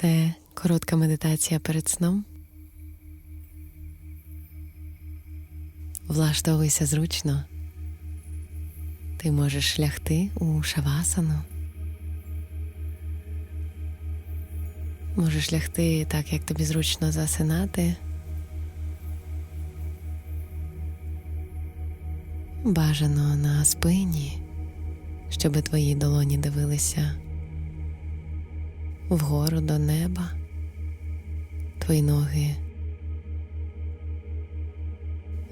Це коротка медитація перед сном. Влаштовуйся зручно. Ти можеш лягти у шавасану. Можеш лягти так, як тобі зручно засинати. Бажано на спині, щоб твої долоні дивилися вгору до неба, твої ноги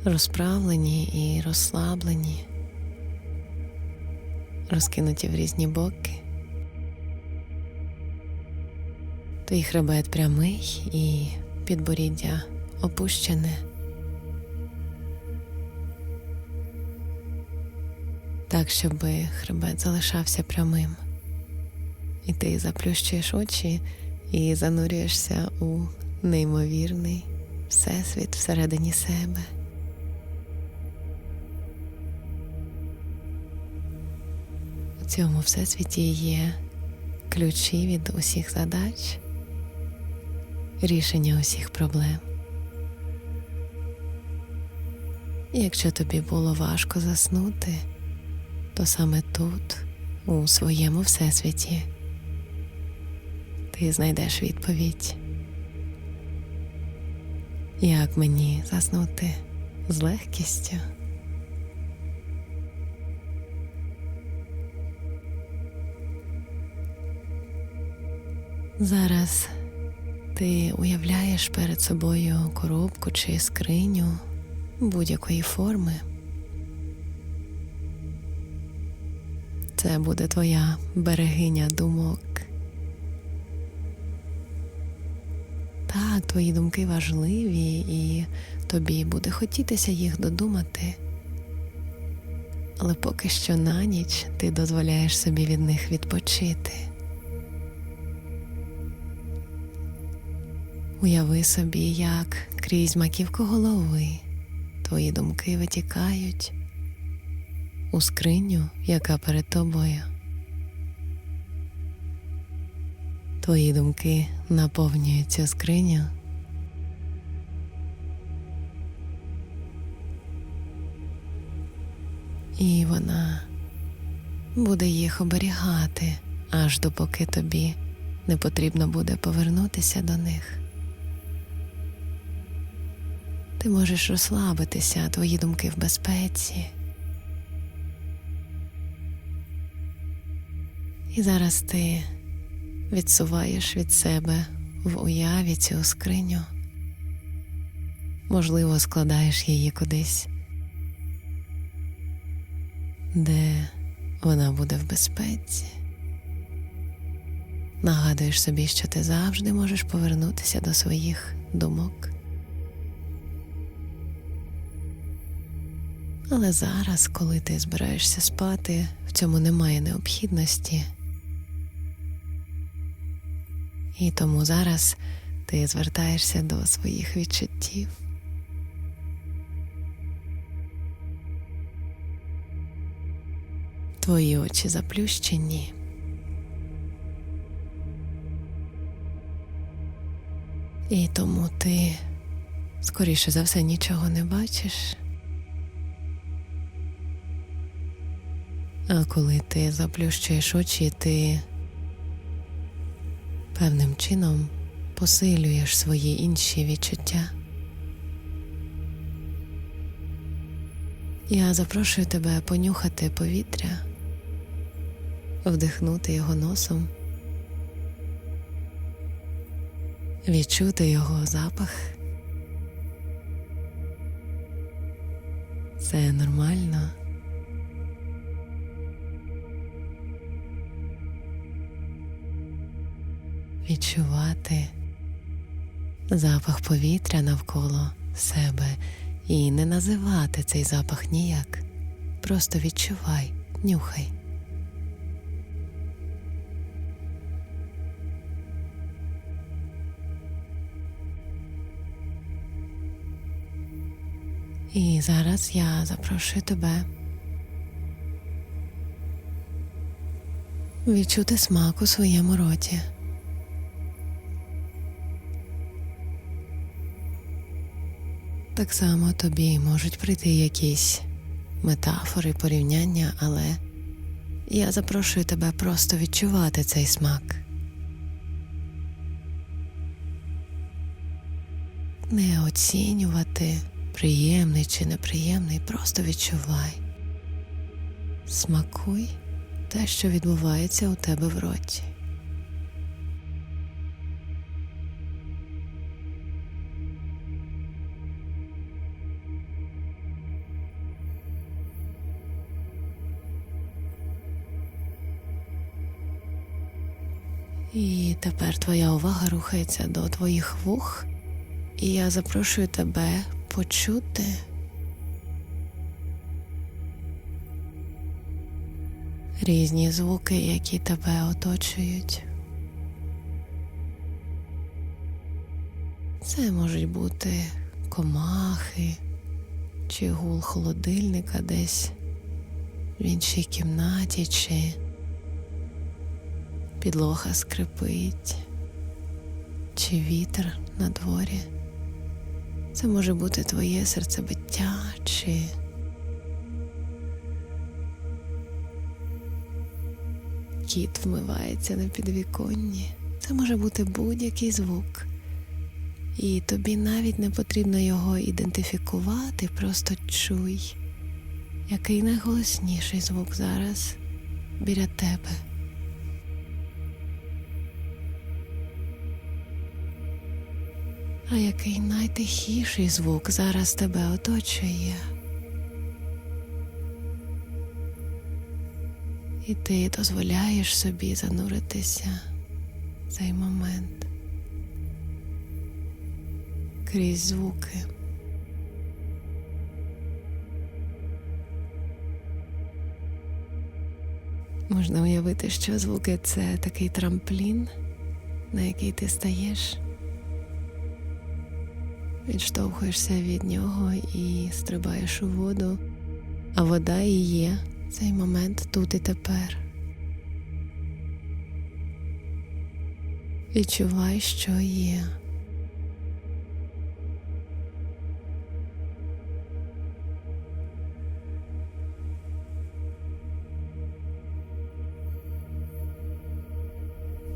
розправлені і розслаблені, розкинуті в різні боки. Твій хребет прямий і підборіддя опущене. Так, щоб хребет залишався прямим. І ти заплющуєш очі і занурюєшся у неймовірний всесвіт всередині себе. У цьому всесвіті є ключі від усіх задач, рішення усіх проблем. Якщо тобі було важко заснути, то саме тут, у своєму всесвіті, ти знайдеш відповідь. Як мені заснути з легкістю? Зараз ти уявляєш перед собою коробку чи скриню будь-якої форми. Це буде твоя берегиня думок. Так, твої думки важливі, і тобі буде хотітися їх додумати. Але поки що на ніч ти дозволяєш собі від них відпочити. Уяви собі, як крізь маківку голови твої думки витікають у скриню, яка перед тобою. Твої думки наповнюють цю скриню. І вона буде їх оберігати, аж допоки тобі не потрібно буде повернутися до них. Ти можеш розслабитися, твої думки в безпеці. І зараз ти відсуваєш від себе в уяві цю скриню. Можливо, складаєш її кудись, де вона буде в безпеці. Нагадуєш собі, що ти завжди можеш повернутися до своїх думок. Але зараз, коли ти збираєшся спати, в цьому немає необхідності. І тому зараз ти звертаєшся до своїх відчуттів. Твої очі заплющені. І тому ти, скоріше за все, нічого не бачиш. А коли ти заплющуєш очі, ти певним чином посилюєш свої інші відчуття. Я запрошую тебе понюхати повітря, вдихнути його носом, відчути його запах. Це нормально. Відчувати запах повітря навколо себе і не називати цей запах ніяк. Просто відчувай, нюхай. І зараз я запрошую тебе відчути смак у своєму роті. Так само тобі можуть прийти якісь метафори, порівняння, але я запрошую тебе просто відчувати цей смак. Не оцінювати, приємний чи неприємний, просто відчувай. Смакуй те, що відбувається у тебе в роті. І тепер твоя увага рухається до твоїх вух, і я запрошую тебе почути. Різні звуки, які тебе оточують. Це можуть бути комахи чи гул холодильника десь в іншій кімнаті, чи підлога скрипить, чи вітер на дворі. Це може бути твоє серцебиття, чи кіт вмивається на підвіконні. Це може бути будь-який звук. І тобі навіть не потрібно його ідентифікувати, просто чуй, який найголосніший звук зараз біля тебе. А який найтихіший звук зараз тебе оточує. І ти дозволяєш собі зануритися в цей момент крізь звуки. Можна уявити, що звуки це такий трамплін, на який ти стаєш, відштовхуєшся від нього і стрибаєш у воду, а вода і є цей момент тут і тепер. Відчувай, що є.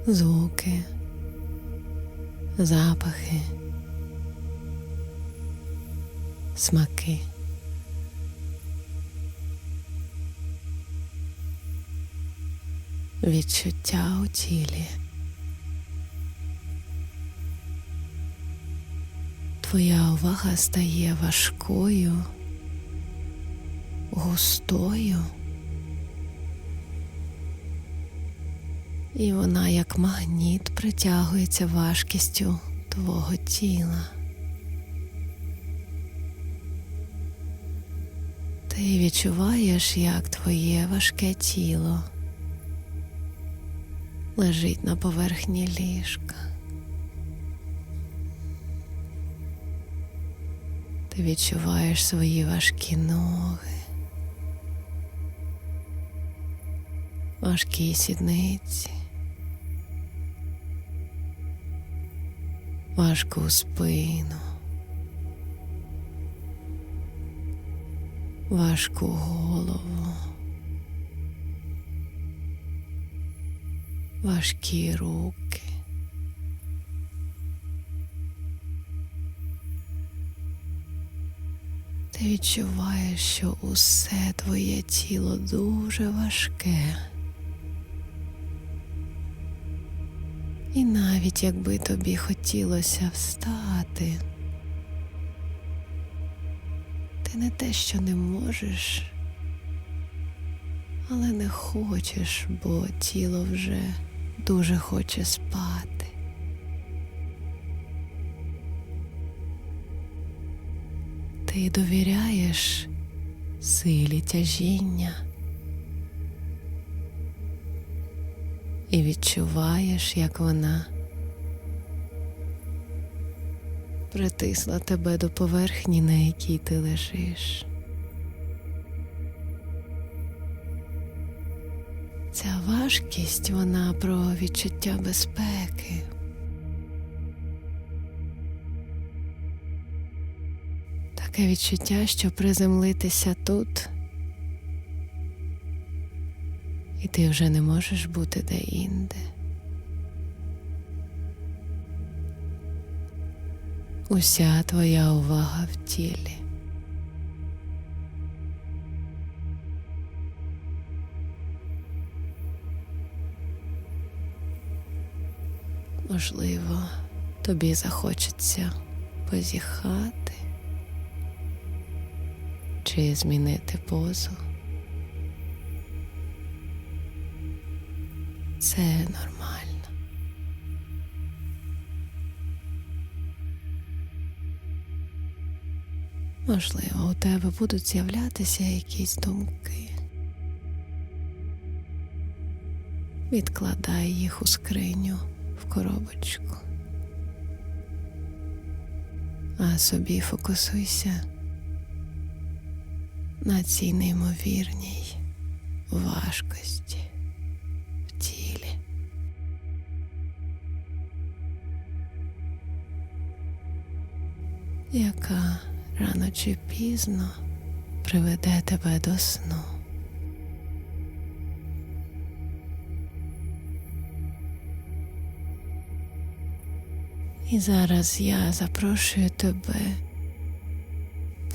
Звуки, запахи, смаки. Відчуття у тілі. Твоя увага стає важкою, густою, і вона, як магніт, притягується важкістю твого тіла. Ти відчуваєш, як твоє важке тіло лежить на поверхні ліжка. Ти відчуваєш свої важкі ноги, важкі сідниці, важку спину, важку голову. важкі руки. Ти відчуваєш, що усе твоє тіло дуже важке. І навіть якби тобі хотілося встати, ти не те, що не можеш, але не хочеш, бо тіло вже дуже хоче спати. Ти довіряєш силі тяжіння і відчуваєш, як вона притисла тебе до поверхні, на якій ти лежиш. Ця важкість вона про відчуття безпеки. таке відчуття, що приземлитися тут, і ти вже не можеш бути де-інде. Уся твоя увага в тілі. Можливо, тобі захочеться позіхати чи змінити позу. Це нормально. Можливо, у тебе будуть з'являтися якісь думки. Відкладай їх у скриню в коробочку. А собі фокусуйся на цій неймовірній важкості в тілі. Яка рано чи пізно приведе тебе до сну. І зараз я запрошую тебе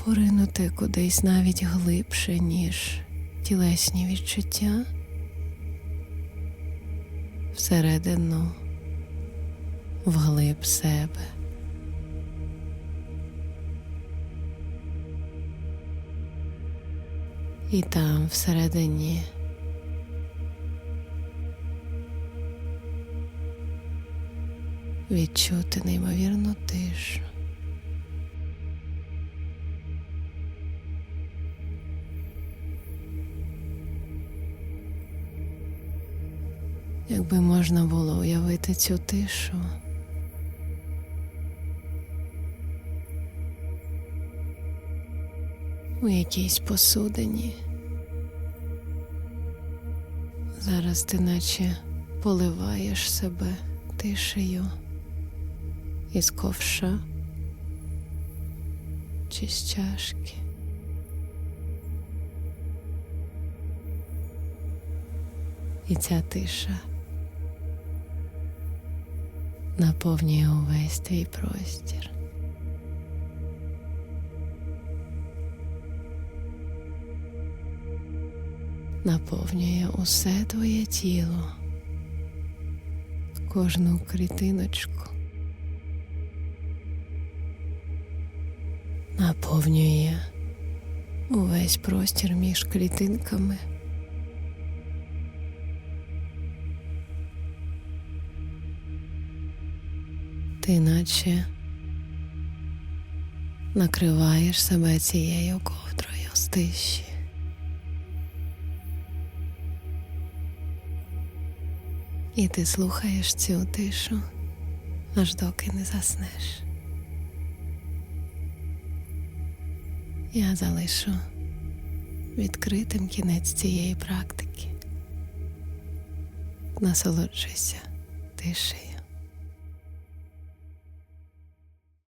поринути кудись навіть глибше, ніж тілесні відчуття всередину, вглиб себе. І там всередині відчути неймовірну тишу. Якби можна було уявити цю тишу. У якійсь посудині. Зараз ти наче поливаєш себе тишею із ковша чи з чашки. І ця тиша наповнює увесь твій простір. Наповнює усе твоє тіло, кожну клітиночку. Наповнює увесь простір між клітинками. Ти наче накриваєш себе цією ковдрою з тиші. І ти слухаєш цю тишу, аж доки не заснеш. Я залишу відкритим кінець цієї практики. Насолоджуйся тишею.